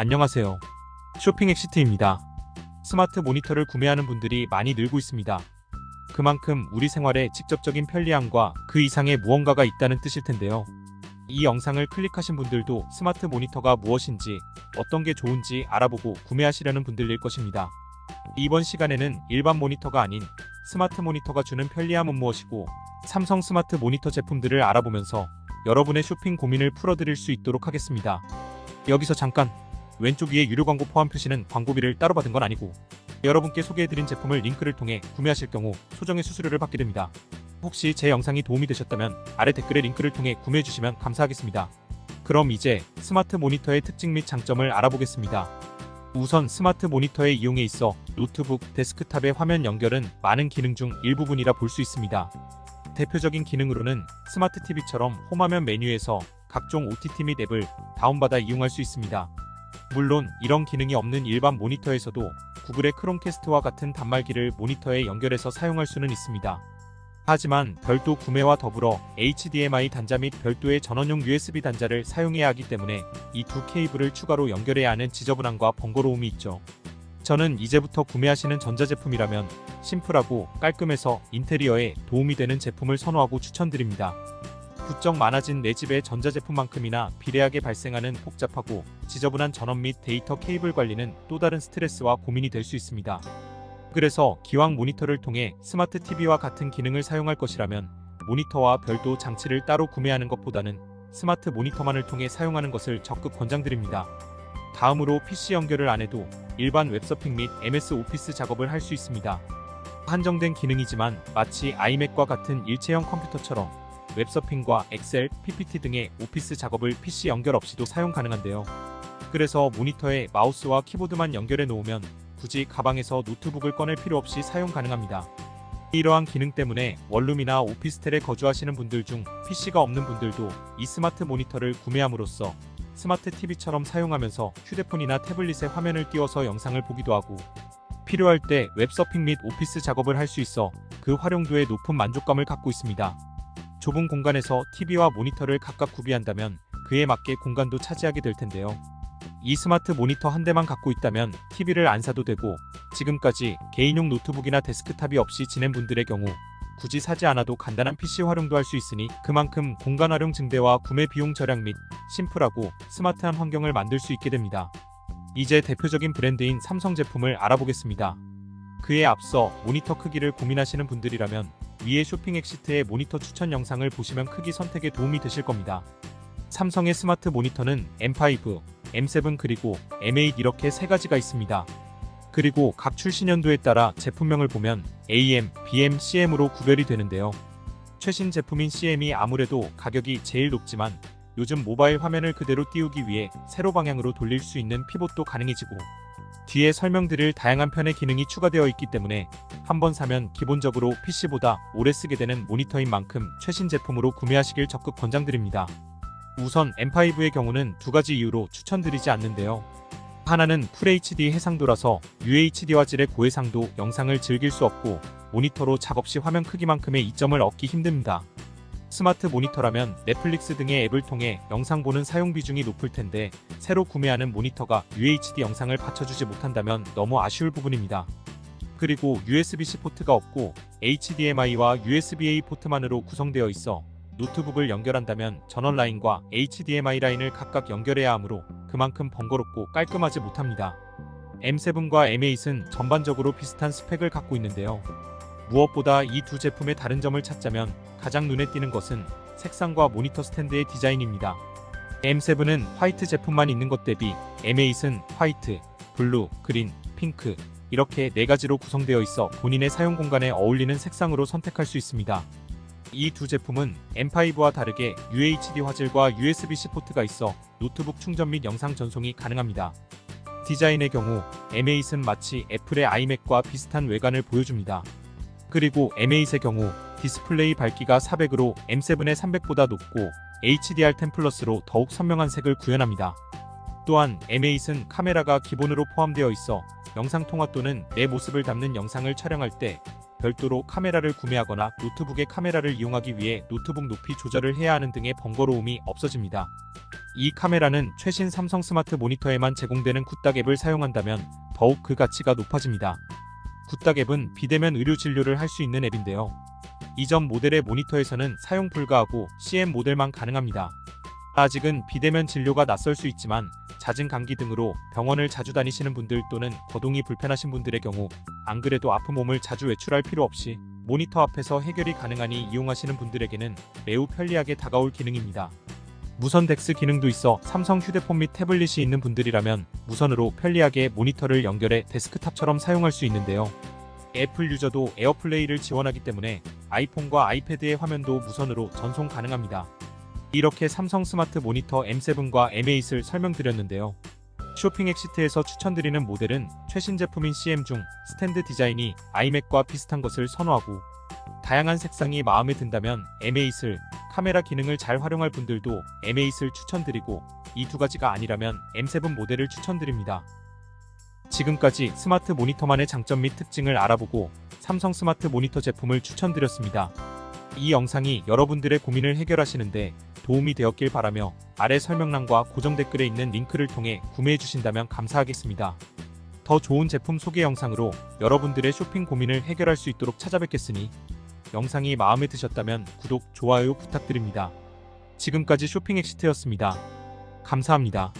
안녕하세요. 쇼핑 엑시트입니다. 스마트 모니터를 구매하는 분들이 많이 늘고 있습니다. 그만큼 우리 생활에 직접적인 편리함과 그 이상의 무언가가 있다는 뜻일 텐데요. 이 영상을 클릭하신 분들도 스마트 모니터가 무엇인지 어떤 게 좋은지 알아보고 구매하시려는 분들일 것입니다. 이번 시간에는 일반 모니터가 아닌 스마트 모니터가 주는 편리함은 무엇이고 삼성 스마트 모니터 제품들을 알아보면서 여러분의 쇼핑 고민을 풀어드릴 수 있도록 하겠습니다. 여기서 잠깐 왼쪽 위에 유료 광고 포함 표시는 광고비를 따로 받은 건 아니고 여러분께 소개해드린 제품을 링크를 통해 구매하실 경우 소정의 수수료를 받게 됩니다. 혹시 제 영상이 도움이 되셨다면 아래 댓글에 링크를 통해 구매해주시면 감사하겠습니다. 그럼 이제 스마트 모니터의 특징 및 장점을 알아보겠습니다. 우선 스마트 모니터의 이용에 있어 노트북, 데스크탑의 화면 연결은 많은 기능 중 일부분이라 볼 수 있습니다. 대표적인 기능으로는 스마트 TV처럼 홈화면 메뉴에서 각종 OTT 및 앱을 다운받아 이용할 수 있습니다. 물론 이런 기능이 없는 일반 모니터에서도 구글의 크롬캐스트와 같은 단말기를 모니터에 연결해서 사용할 수는 있습니다. 하지만 별도 구매와 더불어 HDMI 단자 및 별도의 전원용 USB 단자를 사용해야 하기 때문에 이 두 케이블을 추가로 연결해야 하는 지저분함과 번거로움이 있죠. 저는 이제부터 구매하시는 전자제품이라면 심플하고 깔끔해서 인테리어에 도움이 되는 제품을 선호하고 추천드립니다. 부쩍 많아진 내 집의 전자제품만큼이나 비례하게 발생하는 복잡하고 지저분한 전원 및 데이터 케이블 관리는 또 다른 스트레스와 고민이 될 수 있습니다. 그래서 기왕 모니터를 통해 스마트 TV와 같은 기능을 사용할 것이라면 모니터와 별도 장치를 따로 구매하는 것보다는 스마트 모니터만을 통해 사용하는 것을 적극 권장드립니다. 다음으로 PC 연결을 안 해도 일반 웹서핑 및 MS 오피스 작업을 할 수 있습니다. 한정된 기능이지만 마치 아이맥과 같은 일체형 컴퓨터처럼 웹서핑과 엑셀, PPT 등의 오피스 작업을 PC 연결 없이도 사용 가능한데요. 그래서 모니터에 마우스와 키보드만 연결해 놓으면 굳이 가방에서 노트북을 꺼낼 필요 없이 사용 가능합니다. 이러한 기능 때문에 원룸이나 오피스텔에 거주하시는 분들 중 PC가 없는 분들도 이 스마트 모니터를 구매함으로써 스마트 TV처럼 사용하면서 휴대폰이나 태블릿에 화면을 띄워서 영상을 보기도 하고 필요할 때 웹서핑 및 오피스 작업을 할 수 있어 그 활용도에 높은 만족감을 갖고 있습니다. 좁은 공간에서 TV와 모니터를 각각 구비한다면 그에 맞게 공간도 차지하게 될 텐데요. 이 스마트 모니터 한 대만 갖고 있다면 TV를 안 사도 되고 지금까지 개인용 노트북이나 데스크탑이 없이 지낸 분들의 경우 굳이 사지 않아도 간단한 PC 활용도 할 수 있으니 그만큼 공간 활용 증대와 구매 비용 절약 및 심플하고 스마트한 환경을 만들 수 있게 됩니다. 이제 대표적인 브랜드인 삼성 제품을 알아보겠습니다. 그에 앞서 모니터 크기를 고민하시는 분들이라면 위의 쇼핑 엑시트의 모니터 추천 영상을 보시면 크기 선택에 도움이 되실 겁니다. 삼성의 스마트 모니터는 M5, M7 그리고 M8 이렇게 세 가지가 있습니다. 그리고 각 출시 년도에 따라 제품명을 보면 AM, BM, CM으로 구별이 되는데요. 최신 제품인 CM이 아무래도 가격이 제일 높지만 요즘 모바일 화면을 그대로 띄우기 위해 세로 방향으로 돌릴 수 있는 피봇도 가능해지고 뒤에 설명드릴 다양한 편의 기능이 추가되어 있기 때문에 한 번 사면 기본적으로 PC보다 오래 쓰게 되는 모니터인 만큼 최신 제품으로 구매하시길 적극 권장드립니다. 우선 M5의 경우는 두 가지 이유로 추천드리지 않는데요. 하나는 FHD 해상도라서 UHD 화질의 고해상도 영상을 즐길 수 없고 모니터로 작업 시 화면 크기만큼의 이점을 얻기 힘듭니다. 스마트 모니터라면 넷플릭스 등의 앱을 통해 영상 보는 사용 비중이 높을 텐데 새로 구매하는 모니터가 UHD 영상을 받쳐주지 못한다면 너무 아쉬울 부분입니다. 그리고 USB-C 포트가 없고 HDMI와 USB-A 포트만으로 구성되어 있어 노트북을 연결한다면 전원 라인과 HDMI 라인을 각각 연결해야 하므로 그만큼 번거롭고 깔끔하지 못합니다. M7과 M8은 전반적으로 비슷한 스펙을 갖고 있는데요. 무엇보다 이 두 제품의 다른 점을 찾자면 가장 눈에 띄는 것은 색상과 모니터 스탠드의 디자인입니다. M7은 화이트 제품만 있는 것 대비 M8은 화이트, 블루, 그린, 핑크 이렇게 네 가지로 구성되어 있어 본인의 사용 공간에 어울리는 색상으로 선택할 수 있습니다. 이 두 제품은 M5와 다르게 UHD 화질과 USB-C 포트가 있어 노트북 충전 및 영상 전송이 가능합니다. 디자인의 경우 M8은 마치 애플의 아이맥과 비슷한 외관을 보여줍니다. 그리고 M8의 경우 디스플레이 밝기가 400으로 M7의 300보다 높고 HDR10 플러스로 더욱 선명한 색을 구현합니다. 또한 M8은 카메라가 기본으로 포함되어 있어 영상 통화 또는 내 모습을 담는 영상을 촬영할 때 별도로 카메라를 구매하거나 노트북의 카메라를 이용하기 위해 노트북 높이 조절을 해야 하는 등의 번거로움이 없어집니다. 이 카메라는 최신 삼성 스마트 모니터에만 제공되는 굿닥 앱을 사용한다면 더욱 그 가치가 높아집니다. 굿닥 앱은 비대면 의료 진료를 할 수 있는 앱인데요. 이전 모델의 모니터에서는 사용 불가하고 CM 모델만 가능합니다. 아직은 비대면 진료가 낯설 수 있지만 잦은 감기 등으로 병원을 자주 다니시는 분들 또는 거동이 불편하신 분들의 경우 안 그래도 아픈 몸을 자주 외출할 필요 없이 모니터 앞에서 해결이 가능하니 이용하시는 분들에게는 매우 편리하게 다가올 기능입니다. 무선 덱스 기능도 있어 삼성 휴대폰 및 태블릿이 있는 분들이라면 무선으로 편리하게 모니터를 연결해 데스크탑처럼 사용할 수 있는데요. 애플 유저도 에어플레이를 지원하기 때문에 아이폰과 아이패드의 화면도 무선으로 전송 가능합니다. 이렇게 삼성 스마트 모니터 M7과 M8을 설명드렸는데요. 쇼핑 엑시트에서 추천드리는 모델은 최신 제품인 CM 중 스탠드 디자인이 아이맥과 비슷한 것을 선호하고 다양한 색상이 마음에 든다면 M8을 카메라 기능을 잘 활용할 분들도 M8을 추천드리고 이 두 가지가 아니라면 M7 모델을 추천드립니다. 지금까지 스마트 모니터만의 장점 및 특징을 알아보고 삼성 스마트 모니터 제품을 추천드렸습니다. 이 영상이 여러분들의 고민을 해결하시는데 도움이 되었길 바라며 아래 설명란과 고정 댓글에 있는 링크를 통해 구매해 주신다면 감사하겠습니다. 더 좋은 제품 소개 영상으로 여러분들의 쇼핑 고민을 해결할 수 있도록 찾아뵙겠으니 영상이 마음에 드셨다면 구독, 좋아요 부탁드립니다. 지금까지 쇼핑 엑시트였습니다. 감사합니다.